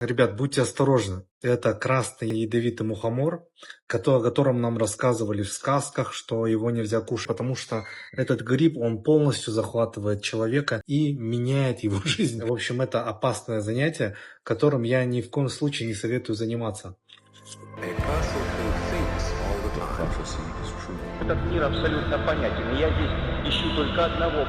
Ребят, будьте осторожны. Это красный ядовитый мухомор, о котором нам рассказывали в сказках, что его нельзя кушать, потому что этот гриб, он полностью захватывает человека и меняет его жизнь. В общем, это опасное занятие, которым я ни в коем случае не советую заниматься. Этот мир абсолютно понятен. И я здесь ищу только одного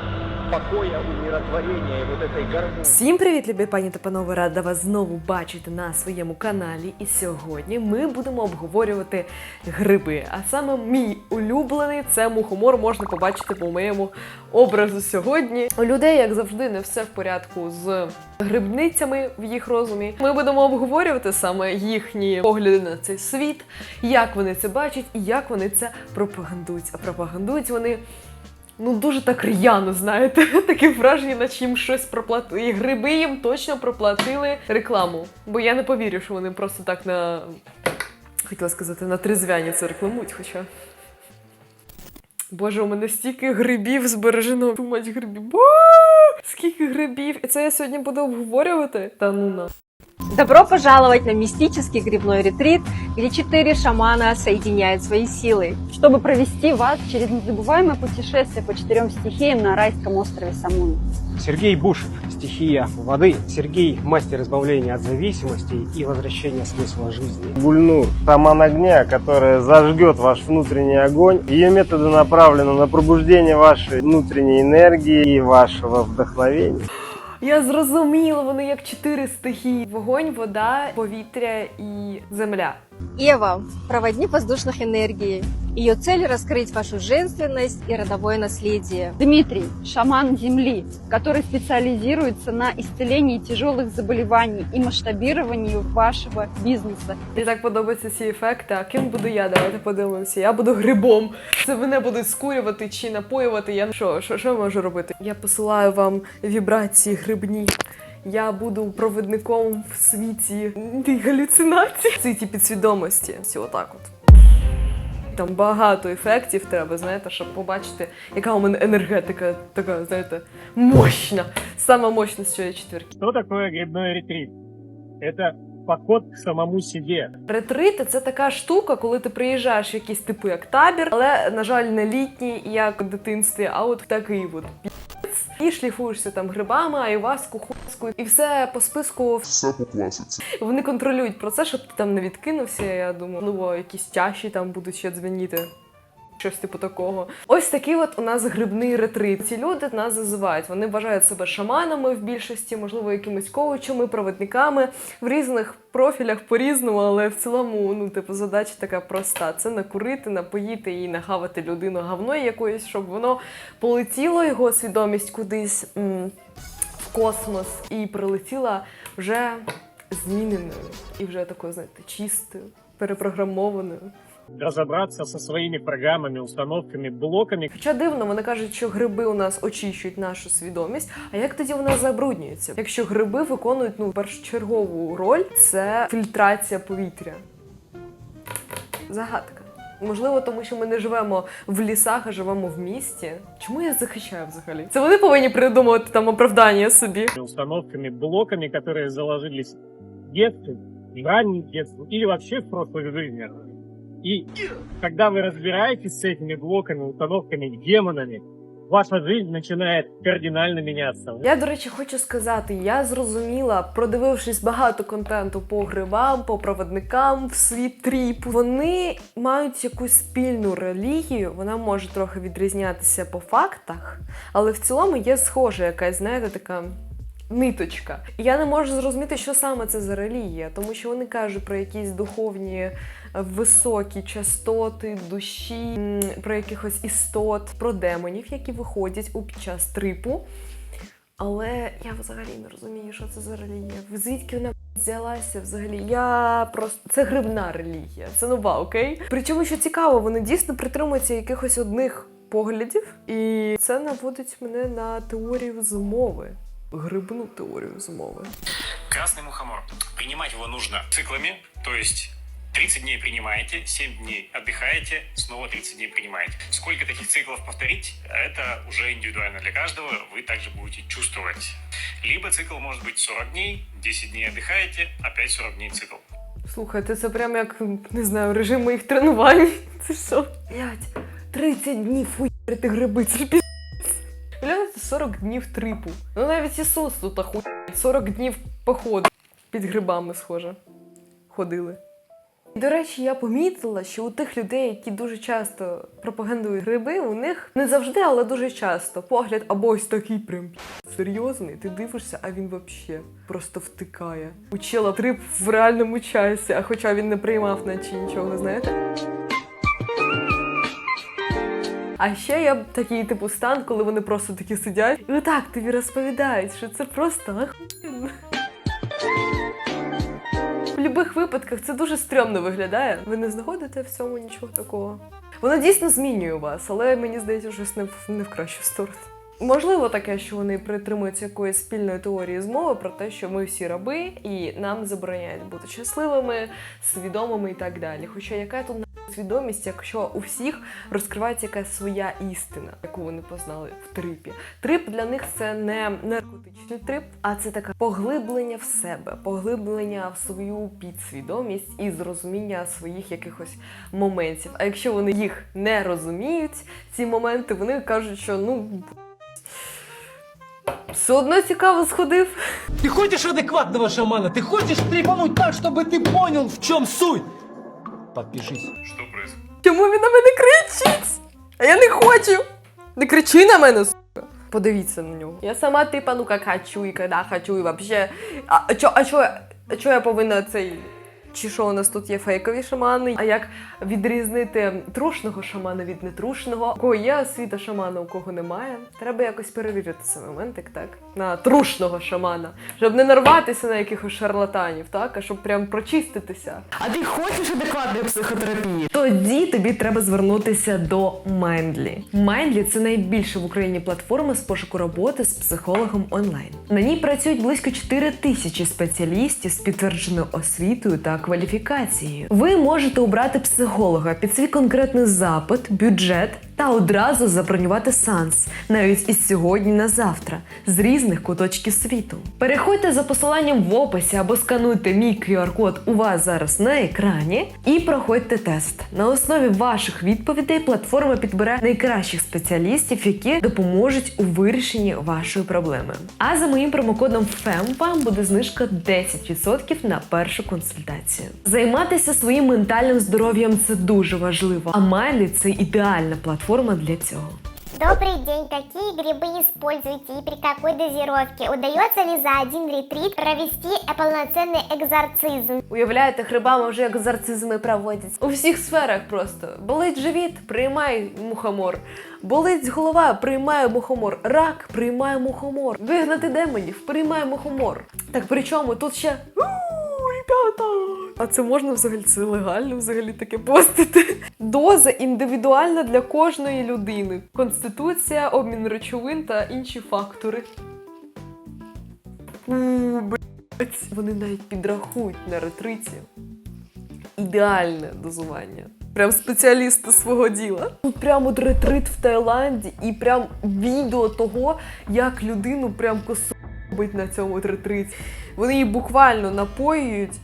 покоя, умиротворения и вот этой гармонии. Всім привіт, любі пані та панове! Рада вас знову бачити на своєму каналі. І сьогодні ми будемо обговорювати гриби. А саме мій улюблений це мухомор можна побачити по моєму образу сьогодні. У людей, як завжди, не все в порядку з грибницями в їх розумі. Ми будемо обговорювати саме їхні погляди на цей світ, як вони це бачать і як вони це пропагандують. А пропагандують вони. Ну, дуже так р'яно, знаєте, таке враження, наче їм щось проплатили. І гриби їм точно проплатили рекламу. Бо я не повірю, що вони просто так на. Хотіла сказати, на трезвяні це рекламують, хоча. Боже, у мене стільки грибів збережено. Думать грибів. Скільки грибів! І це я сьогодні буду обговорювати? Та ну на. Добро пожаловать на мистический грибной ретрит, где четыре шамана соединяют свои силы. чтобы провести вас через незабываемое путешествие по четырем стихиям на райском острове Самуи. Сергей Бушев, стихия воды. Сергей – мастер избавления от зависимостей и возвращения смысла жизни. Гульнур, шаман огня, которая зажгет ваш внутренний огонь. Ее методы направлены на пробуждение вашей внутренней энергии и вашего вдохновения. Я зрозуміла, вони як чотири стихії: вогонь, вода, повітря і земля. Ева – проводник воздушных энергий. Ее цель – раскрыть вашу женственность и родовое наследие. Дмитрий – шаман Земли, который специализируется на исцелении тяжелых заболеваний и масштабировании вашего бизнеса. Мені так подобаються ці ефекти. А ким буду я? Давайте подивимося. Я буду грибом. Це мене будуть скурювати чи напоювати. Я що, що, що можу робити? Я посилаю вам вібрації грибні. Я буду провідником в світі галюцинацій, в світі підсвідомості. Всі отак от. Там багато ефектів треба, знаєте, щоб побачити, яка у мене енергетика така, знаєте, мощна. Сама мощна з цієї четвірки. Що такое грибний ретрит? Це поход к самому себе. Ретрити це така штука, коли ти приїжджаєш в якийсь типу як табір, але на жаль, не літній, як в дитинстві, а от такий от. І шліфуєшся там грибами, айваску, хуску, і все по списку. Все по класиці. Вони контролюють про це, щоб ти там не відкинувся. Я думаю, ну якісь тяжі там будуть ще дзвеніти. Щось типу такого. Ось такий от у нас грибний ретрит. Ці люди нас зазивають. Вони вважають себе шаманами в більшості, можливо, якимись коучами, проводниками в різних профілях по-різному, але в цілому, ну, типу, задача така проста: це накурити, напоїти і нахавати людину говною якоюсь, щоб воно полетіло його свідомість кудись м, в космос і прилетіла вже зміненою і вже такою, знаєте, чистою, перепрограмованою. Разобраться со своими программами, установками, блоками. Хоча дивно, вони кажуть, що гриби у нас очищують нашу свідомість. А як тоді вона забруднюється? Якщо гриби виконують ну першочергову роль, це фільтрація повітря. Загадка. Можливо, тому що ми не живемо в лісах, а живемо в місті. Чому я захищаю взагалі? Це вони повинні придумувати там оправдання собі. установками, блоками, которые заложились в детстве, в раннем детстве или вообще в прошлых жизнях. И когда вы разбираетесь с этими блоками, установками, демонами, ваша жизнь начинает кардинально меняться. Я, до речі, хочу сказати, я зрозуміла, продивившись багато контенту по грибам, по проводникам в світ тріпу. Вони мають якусь спільну релігію, вона може трохи відрізнятися по фактах, але в цілому є схожа якась, знаєте, така. Ниточка. Я не можу зрозуміти, що саме це за релігія, тому що вони кажуть про якісь духовні е, високі частоти душі, про якихось істот, про демонів, які виходять у під час трипу. Але я взагалі не розумію, що це за релігія. Звідки вона взялася взагалі? Я просто це грибна релігія, це нова, окей? Причому, що цікаво, вони дійсно притримуються якихось одних поглядів, і це наводить мене на теорію змови Грибну теорію змови. Красный мухомор. Принимать его нужно циклами, то есть 30 дней принимаете, 7 дней отдыхаете, снова 30 дней принимаете. Сколько таких циклов повторить, это уже индивидуально для каждого, вы также будете чувствовать. Либо цикл может быть 40 дней, 10 дней отдыхаете, опять 40 дней цикл. Слухайте, це прям як не знаю, режим моїх тренувань. Це що? Блять, 30 днів хуярити гриби, це ж пі***ць. Гляньте, 40 днів трипу. Ну навіть Ісус тут ахуєть. 40 днів походу. Під грибами, схоже. Ходили. І, До речі, я помітила, що у тих людей, які дуже часто пропагандують гриби, у них не завжди, але дуже часто погляд або ось такий прям серйозний, ти дивишся, а він вообще просто втикає. У чела трип в реальному часі, а хоча він не приймав наче нічого, знаєте? А ще я такий типу стан, коли вони просто такі сидять і отак тобі розповідають, що це просто ахуєнно. В будь-яких випадках це дуже стрьомно виглядає. Ви не знаходите в цьому нічого такого. Воно дійсно змінює вас, але мені здається, щось не в, не в кращу сторону. Можливо, таке, що вони притримуються якоїсь спільної теорії змови про те, що ми всі раби і нам забороняють бути щасливими, свідомими і так далі. Хоча яка тут свідомість, якщо у всіх розкривається якась своя істина, яку вони познали в трипі. Трип для них це не наркотичний трип, а це таке поглиблення в себе, поглиблення в свою підсвідомість і зрозуміння своїх якихось моментів. А якщо вони їх не розуміють, ці моменти, вони кажуть, що ну. Все одно цікаво сходив. Ты хочешь адекватного шамана? Ты хочешь трепануть так, чтобы ты понял, в чем суть? Подпишись. Что происходит? Чому він на мене кричить? А я не хочу. Не кричи на мене, сука. Подивіться на нього. Я сама типа, ну як хочу і коли хочу, і вообще. А, а чо, а чо, а чо я повинна цей. Чи що у нас тут є фейкові шамани? А як відрізнити трушного шамана від нетрушного? У кого є освіта шамана, у кого немає? Треба якось перевірити цей моментик, так? На трушного шамана, щоб не нарватися на якихось шарлатанів, так? А щоб прям прочиститися. А ти хочеш адекватної психотерапії? Тоді тобі треба звернутися до Мендлі. Мендлі це найбільша в Україні платформа з пошуку роботи з психологом онлайн. На ній працюють близько 4 тисячі спеціалістів з підтвердженою освітою та кваліфікацією. Ви можете обрати психолога під свій конкретний запит, бюджет та одразу забронювати сеанс навіть із сьогодні на завтра з різних куточків світу. Переходьте за посиланням в описі або скануйте мій QR-код у вас зараз на екрані і проходьте тест. На основі ваших відповідей платформа підбере найкращих спеціалістів, які допоможуть у вирішенні вашої проблеми. А за моїм промокодом FEM вам буде знижка 10% на першу консультацію. Займатися своїм ментальним здоров'ям це дуже важливо. А Майлі це ідеальна платформа для цього. Добрый день. Какие грибы используете и при какой дозировке? Удается ли за один ретрит провести полноценный экзорцизм? Уявляєте, грибами вже екзорцизми проводять. У всіх сферах просто. Болить живіт, приймай мухомор. Болить голова, приймай мухомор. Рак, приймай мухомор. Вигнати демонів, приймай мухомор. Так при чому тут ще. «У, Ребята! А це можна взагалі це легально взагалі таке постити. Доза індивідуальна для кожної людини. Конституція, обмін речовин та інші фактори. У, блять. Вони навіть підрахують на ретриті. Ідеальне дозування. Прям спеціалісти свого діла. Тут прям от ретрит в Таїланді і прям відео того, як людину прям кособить на цьому ретриті. Вони її буквально напоюють.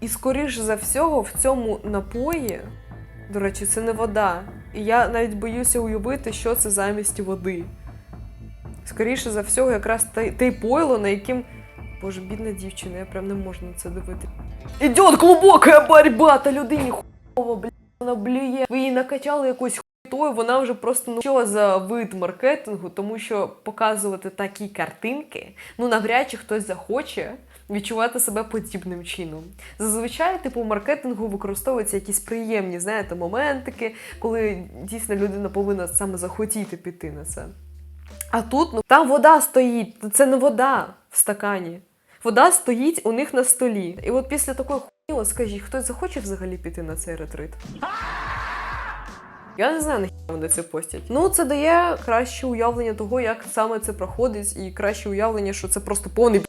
І скоріш за всього в цьому напої, до речі, це не вода. І я навіть боюся уявити, що це замість води. Скоріше за всього, якраз те, пойло, на яким. Боже, бідна дівчина, я прям не можу на це дивити. Ідет глибока боротьба, та людині хуйово, бля, вона блює. Ви її накачали якусь хуйтою, вона вже просто ну що за вид маркетингу, тому що показувати такі картинки, ну навряд чи хтось захоче відчувати себе подібним чином. Зазвичай, типу, в маркетингу використовуються якісь приємні, знаєте, моментики, коли дійсно людина повинна саме захотіти піти на це. А тут ну там вода стоїть, це не вода в стакані. Вода стоїть у них на столі. І от після такої хуйні, скажіть, хтось захоче взагалі піти на цей ретрит? Я не знаю, нахіба вони це постять. Ну, це дає краще уявлення того, як саме це проходить, і краще уявлення, що це просто повний.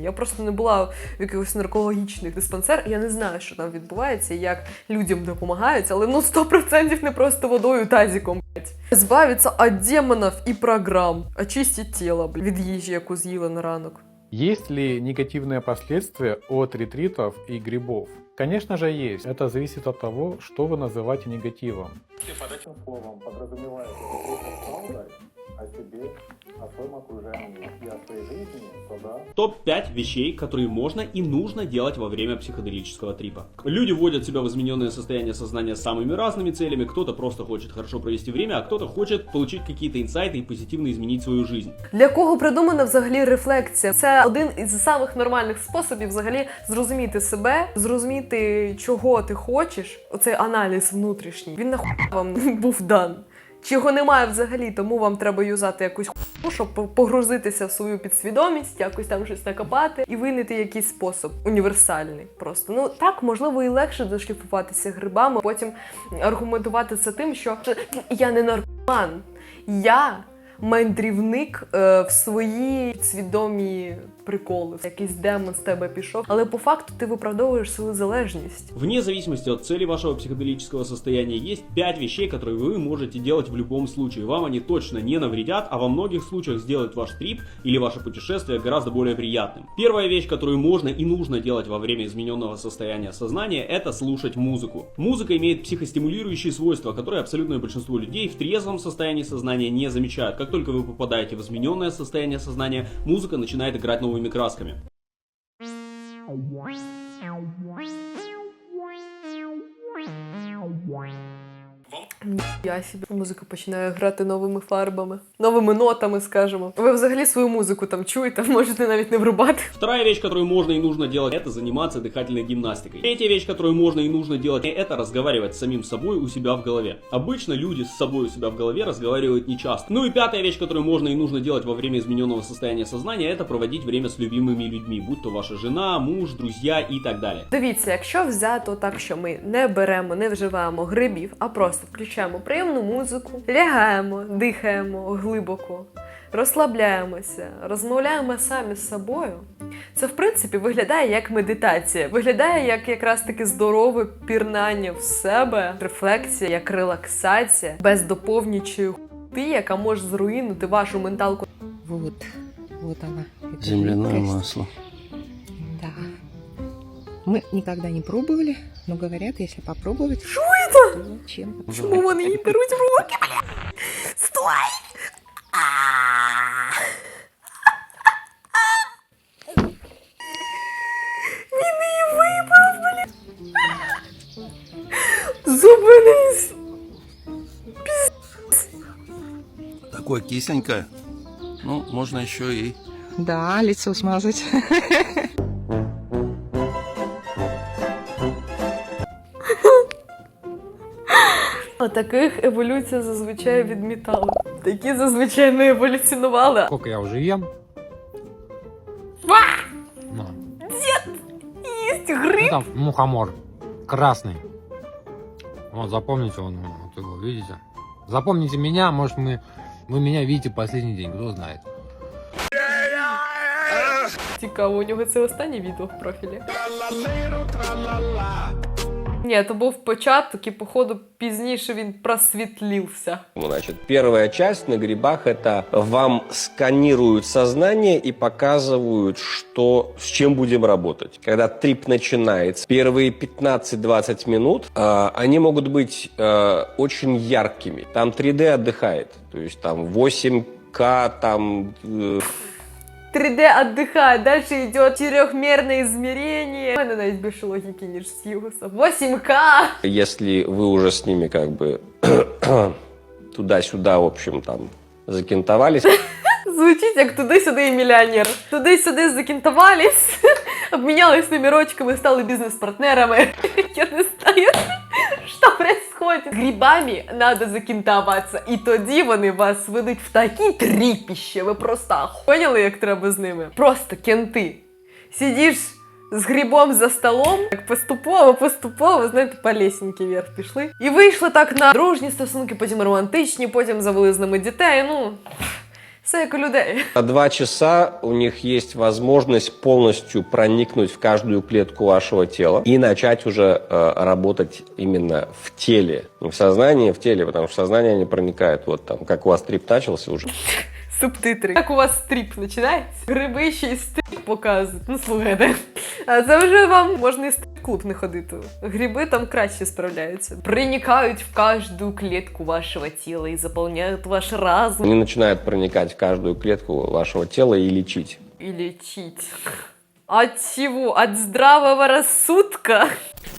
Я просто не була в якихось наркологічних диспансерах. Я не знаю, що там відбувається, і як людям допомагають, але ну 100% не просто водою тазиком. Блять. Збавитися від демонів і програм, очистити тіло блядь, від їжі, яку з'їли на ранок. Есть ли негативные последствия от ретритов и грибов? Конечно же есть. Это зависит от того, что вы называете негативом. Под этим словом подразумевается правда о себе, о своем окружении и о своей жизни, то да. Топ-5 вещей, которые можно и нужно делать во время психоделического трипа. Люди вводят себя в измененное состояние сознания с самыми разными целями. Кто-то просто хочет хорошо провести время, а кто-то хочет получить какие-то инсайты и позитивно изменить свою жизнь. Для кого придумана взагалі рефлексія? Це один із самих нормальних способів взагалі зрозуміти себе, зрозуміти, чого ти хочеш. Оцей аналіз внутрішній. Він нахуй вам був дан. Чи його немає взагалі, тому вам треба юзати якусь хуйню, щоб по- погрузитися в свою підсвідомість, якось там щось накопати і винайти якийсь спосіб універсальний. Просто ну так можливо і легше дошліфуватися грибами, потім аргументувати це тим, що я не наркоман, я мандрівник е, в свої свідомі приколи. Якийсь демон з тебе пішов, але по факту ти виправдовуєш свою залежність. Вне зависимости от цели вашего психоделического состояния есть 5 вещей, которые вы можете делать в любом случае. Вам они точно не навредят, а во многих случаях сделают ваш трип или ваше путешествие гораздо более приятным. Первая вещь, которую можно и нужно делать во время измененного состояния сознания, это слушать музыку. Музыка имеет психостимулирующие свойства, которые абсолютное большинство людей в трезвом состоянии сознания не замечают. Как только вы попадаете в измененное состояние сознания, музыка начинает играть новыми красками. Я собі музика починає грати новими фарбами, новими нотами, скажімо. Ви взагалі свою музику там чуєте, можете навіть не врубати. Вторая вещь, которую можно и нужно делать, это заниматься дыхательной гимнастикой. Третья вещь, которую можно и нужно делать, это разговаривать с самим собой у себя в голове. Обычно люди с собой у себя в голове разговаривают нечасто. Ну и пятая вещь, которую можно и нужно делать во время измененного состояния сознания, это проводить время с любимыми людьми, будь то ваша жена, муж, друзья и так далее. Дивіться, якщо взято так, що ми не беремо, не вживаємо грибів, а просто включаємо приємну музику, лягаємо, дихаємо глибоко, розслабляємося, розмовляємо самі з собою. Це в принципі виглядає як медитація, виглядає як якраз таки здорове пірнання в себе, рефлексія, як релаксація, без доповнюючої хуйти, яка може зруїнити вашу менталку. Вот, вот она. Земляное масло. Да. Мы никогда не пробовали, но говорят, если попробовать... Що це? то Чем? Чому вони її беруть в руки, бля? Стой! А! Він її вибрав, бля! Зупинись! Такое кисленькое. Ну, можно еще и... Да, лицо смазать. таких еволюція зазвичай відмітали. Такі зазвичай не еволюціонували. Сколько я уже ем? Ну, Їсть ну, гриб! там мухомор. Красный. Вот, запомните, он, вот его, видите? Запомните меня, может, мы, вы меня видите последний день, кто знает. Цікаво, у нього це останнє відео в профілі. Ні, то був початок, і походу пізніше він просвітлився. Значит, первая часть на грибах это вам сканируют сознание и показывают, что с чем будем работать. Когда трип начинается, первые 15-20 минут э, они могут быть э, очень яркими. Там 3D отдыхает, то есть там 8К, там э, 3D отдыхает, дальше идет четырехмерное измерение. У мене навіть більше логіки, ніж з Югоса. 8К! если вы уже с ними как бы туда-сюда, в общем, там закинтовались, Звучить як туди-сюди і мільйонер. Туди-сюди закінтувались, обмінялись номерочками, стали бізнес-партнерами. Я не знаю, що происходит. Грибами надо закінтуватися. І тоді вони вас ведуть в такі тріпіще. Ви просто поняли, як треба з ними? Просто кенти. Сидиш з грибом за столом, як поступово, поступово, знаєте, по лесеньки вверх пішли. І вийшли так на дружні стосунки, потім романтичні, потім завели з ними дітей. Ну, Все як у людей. За два часа у них есть возможность полностью проникнуть в каждую клетку вашего тела и начать уже э, работать именно в теле. Не в сознании, в теле, потому что в сознание они проникают. Вот там, как у вас трип начался уже. Субтитри. Як у вас стріп починається? Гриби ще й стріп показують. Ну слухайте. А це вже вам можна і стрип-клуб не ходити. Гриби там краще справляються. Проникають в кожну клітку вашого тіла і заповняють ваш разум. Они начинают проникать в каждую клетку вашего тела и лечить. И лечить. От чего? От здравого рассудка?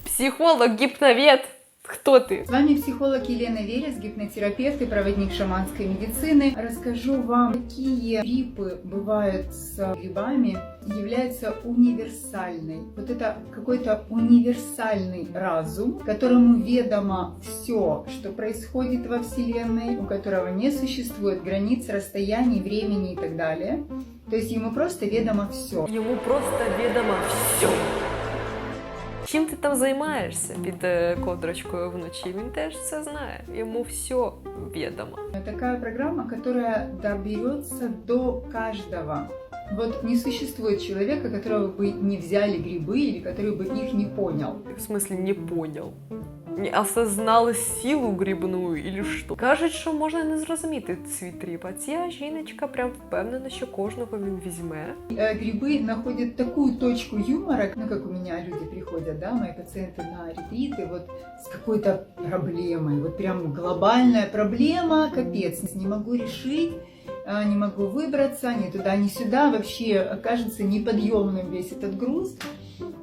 Психолог, гипновед. кто ты? С вами психолог Елена Верес, гипнотерапевт и проводник шаманской медицины. Расскажу вам, какие гриппы бывают с грибами, являются универсальной. Вот это какой-то универсальный разум, которому ведомо все, что происходит во Вселенной, у которого не существует границ, расстояний, времени и так далее. То есть ему просто ведомо все. Йому просто відомо все. Чим ти там займаєшся під кодрочкою вночі? Він теж все знає. Йому все відомо. Така програма, которая добереться до каждого. Вот не существует человека, которого бы не взяли грибы или который бы их не понял. В смислі, не понял. Не осознали силу грибну или що. Кажуть, що можна не зрозуміти свій тріп, а ця жіночка прям впевнена, що кожного він візьме. Э, Грибы находят такую точку юмора, ну как у меня люди приходят, да, мои пациенты на ретриты, вот с какой-то проблемой, вот прям глобальная проблема, капец, не могу решить, а, Не могу выбраться ни туда, ни сюда, вообще кажется неподъемным весь этот груз.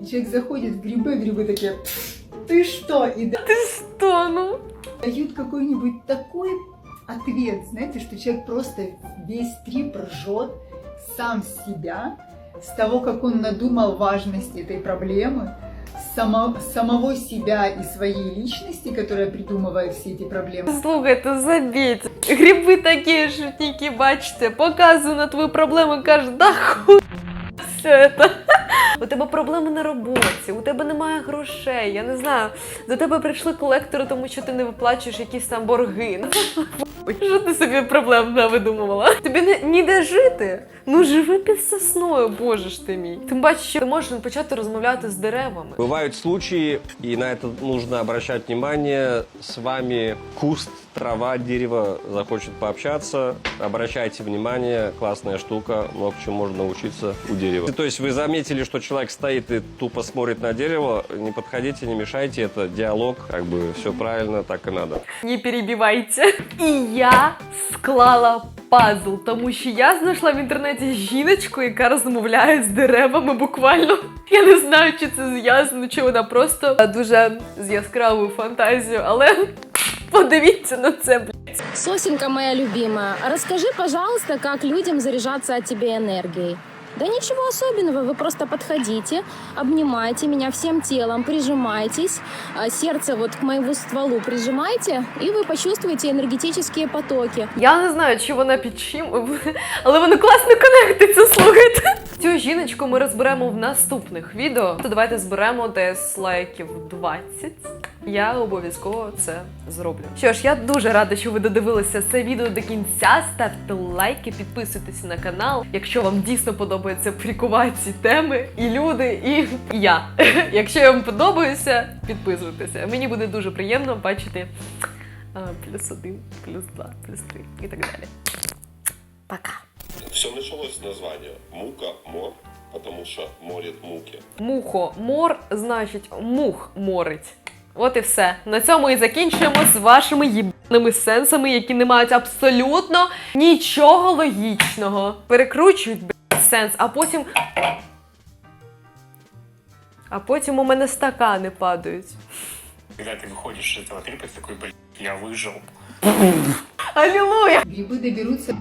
Человек заходит в грибы, грибы такие, ты что? И да- Ти що, ну? дают какой-нибудь такой ответ, знаете, что человек просто весь трип ржет сам себя, с того, как он надумал важность этой проблемы, само- самого себя и своей личности, которая придумывает все эти проблемы. Слухайте, забійте. Гриби такі шутники, бачите, показую на твою проблему і каже, да хуй все це. У тебе проблеми на роботі, у тебе немає грошей, я не знаю. До тебе прийшли колектори, тому що ти не виплачуєш якісь там борги. Що ти собі проблем навидумувала? Тобі не ніде жити? Ну живи під сосною, боже ж ти мій. Тим паче, що ти можеш почати розмовляти з деревами. Бувають случаї, і на це нужно обращати внимание, з вами куст, трава, дерево захочет пообщаться, обращайте внимание, классная штука, много чему можно научиться у дерева. То есть вы заметили, что человек стоит и тупо смотрит на дерево, не подходите, не мешайте, это диалог, как бы все правильно, так и надо. Не перебивайте. І я склала пазл, тому що я знайшла в інтернеті жіночку, яка розмовляє з деревами буквально. Я не знаю, чи це зв'язано, чи вона просто дуже з яскравою фантазією, але подивіться на це. блядь. Сосенька моя любимая, а расскажи, пожалуйста, как людям заряжаться от тебя энергией. Да ничего особенного, вы просто подходите, обнимайте меня всем телом, прижимайтесь, а сердце вот к моему стволу прижимайте, и вы почувствуете энергетические потоки. Я не знаю, чи вона під чим, але воно класно конектиться, слухайте. Цю жіночку ми розберемо в наступних відео. То давайте зберемо десь лайків 20. Я обов'язково це зроблю. Що ж, я дуже рада, що ви додивилися це відео до кінця. Ставте лайки, підписуйтесь на канал, якщо вам дійсно подобається прикувати теми і люди, і я. Якщо я вам подобаюся, підписуйтеся. Мені буде дуже приємно бачити плюс один, плюс два, плюс три і так далі. Пока. Все началось с названия. Мука, мор, потому что морит муки. Мухо мор, значить, мух морить. От і все. На цьому і закінчуємо з вашими їбаними сенсами, які не мають абсолютно нічого логічного. Перекручують блядь, сенс, а потім. А потім у мене стакани падають. Когда ты выходишь из этого трипа, ты такой, блин, я выжил. Аллилуйя! Грибы доберутся